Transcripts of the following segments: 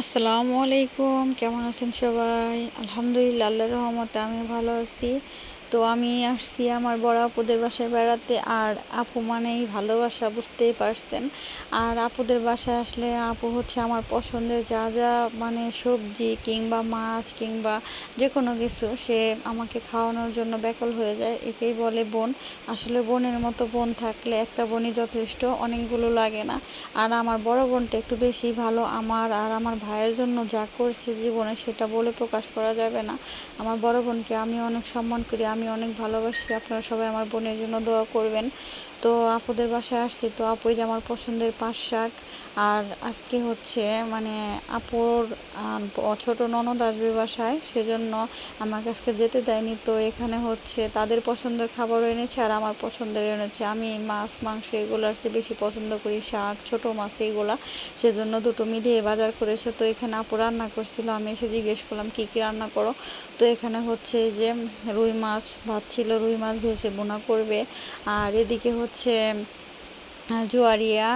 আসসালামু আলাইকুম। কেমন আছেন সবাই? আলহামদুলিল্লাহ আল্লাহ রহমতে আমি ভালো আছি। তো আমি আসছি আমার বড় আপুদের বাসায় বেড়াতে, আর আপু মানেই ভালোবাসা, বুঝতেই পারছেন। আর আপুদের বাসায় আসলে আপু হচ্ছে আমার পছন্দের যা যা মানে সবজি কিংবা মাছ কিংবা যে কোনো কিছু, সে আমাকে খাওয়ানোর জন্য ব্যাকল হয়ে যায়। একেই বলে বোন। আসলে বোনের মতো বোন থাকলে একটা বোনই যথেষ্ট, অনেকগুলো লাগে না। আর আমার বড় বোনটা একটু বেশি ভালো। আমার আর আমার ভাইয়ের জন্য যা করছে জীবনে সেটা বলে প্রকাশ করা যাবে না। আমার বড় বোনকে আমি অনেক সম্মান করি, আমি অনেক ভালোবাসি, আপনারা সবাই আমার বোনের জন্য দোয়া করবেন। তো আপুদের বাসায় আসছি, তো আপুই যে আমার পছন্দের পাঁচ শাক, আর আজকে হচ্ছে মানে আপুর ছোট ননদ আসবে বাসায়, সেজন্য আমাকে আজকে যেতে দেয়নি। তো এখানে হচ্ছে তাদের পছন্দের খাবারও এনেছে আর আমার পছন্দের এনেছে। আমি মাছ, মাংস এগুলো আর বেশি পছন্দ করি শাক, ছোট মাছ এইগুলা, সেজন্য দুটো মিলিয়ে বাজার করেছে। তো এখানে আপু রান্না করছিল, আমি এসে জিজ্ঞেস করলাম, কী কী রান্না করো? তো এখানে হচ্ছে যে রুই মাছ ভাত ছিল রুই মাছ ভেসে বোনা করবে। আর এদিকে হচ্ছে জুয়ারিয়া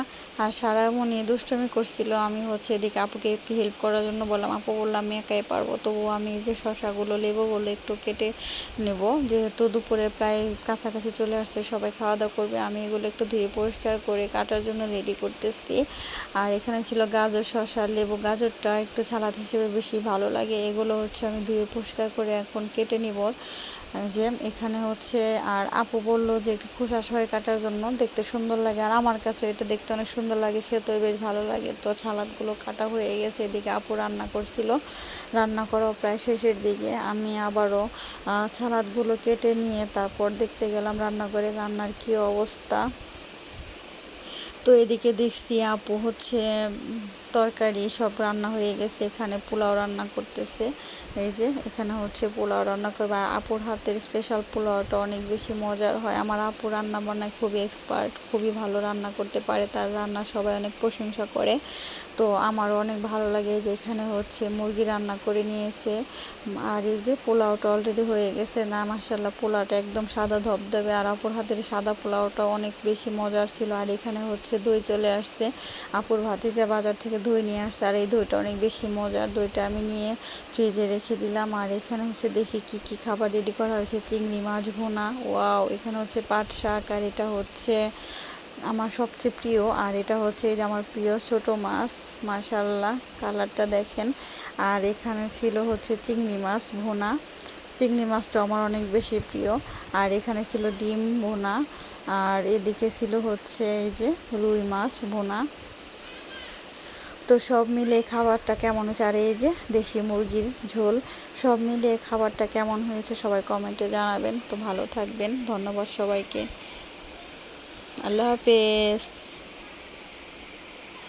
আর সারা সারামণি দুষ্টমি করছিল। আমি হচ্ছে এদিকে আপুকে একটু হেল্প করার জন্য বললাম, আপু বললাম আমি একাই পারব তবু আমি যে শশাগুলো লেবুগুলো একটু কেটে নেব। যেহেতু দুপুরে প্রায় কাছাকাছি চলে আসছে, সবাই খাওয়া দাওয়া করবে, আমি এগুলো একটু ধুয়ে পরিষ্কার করে কাটার জন্য রেডি করতেছি। আর এখানে ছিল গাজর, শশা, লেবু, গাজরটা একটু ছালাদ হিসেবে বেশি ভালো লাগে। এগুলো হচ্ছে আমি ধুয়ে পরিষ্কার করে এখন কেটে নিব। যে এখানে হচ্ছে, আর আপু বলল যে একটু খোসা সহ কাটার জন্য, দেখতে সুন্দর লাগে। আর আমার কাছে এটা দেখতে অনেক সুন্দর লাগে, খেতেও বেশ ভালো লাগে। তো সালাদগুলো কাটা হয়ে গেছে, এদিকে আপু রান্না করছিল। রান্না করা প্রায় শেষের দিকে আমি আবারও সালাদগুলো কেটে নিয়ে তারপর দেখতে গেলাম রান্না করে রান্নার কি অবস্থা। তো এদিকে দেখছি আপু হচ্ছে তরকারি সব রান্না হয়ে গেছে, এখানে পোলাও রান্না করতেছে। এই যে, এখানে হচ্ছে পোলাও রান্না করবে। আপুর হাতের স্পেশাল পোলাওটা অনেক বেশি মজার হয়। আমার আপু রান্না বান্নায় খুবই এক্সপার্ট খুবই ভালো রান্না করতে পারে। তার রান্না সবাই অনেক প্রশংসা করে। তো আমারও অনেক ভালো লাগে যে এখানে হচ্ছে মুরগি রান্না করে নিয়েছে। আর এই যে পোলাওটা অলরেডি হয়ে গেছে না মাসাল্লাহ পোলাওটা একদম সাদা ধবধবে আর আপুর হাতের সাদা পোলাওটা অনেক বেশি মজার ছিল। আর এখানে হচ্ছে দই চলে আসছে। আপুর ভাতিজা বাজার থেকে দই নিয়ে আসছে। আর এই দইটা অনেক বেশি মজার। দইটা আমি নিয়ে ফ্রিজে রেখে দিলাম। আর এখানে হচ্ছে দেখি কি কি খাবার রেডি করা হয়েছে। চিংড়ি মাছ ভোনা। ওয়াও, এখানে হচ্ছে পাট শাক আর এটা হচ্ছে আমার সবচেয়ে প্রিয়। আর এটা হচ্ছে যে আমার প্রিয় ছোট মাছ। মাশাল্লাহ কালারটা দেখেন। আর এখানে ছিল হচ্ছে চিংড়ি মাছ ভোনা। চিংড়ি মাছটা আমার অনেক বেশি প্রিয়। আর এখানে ছিল ডিম ভোনা। আর এদিকে ছিল হচ্ছে এই যে রুই মাছ ভোনা। তো সব মিলে খাবারটা কেমন হয়েছে? আর এই যে দেশি মুরগির ঝোল, সব মিলে খাবারটা কেমন হয়েছে সবাই কমেন্টে জানাবেন। তো ভালো থাকবেন, ধন্যবাদ সবাইকে। আল্লাহ হাফেজ।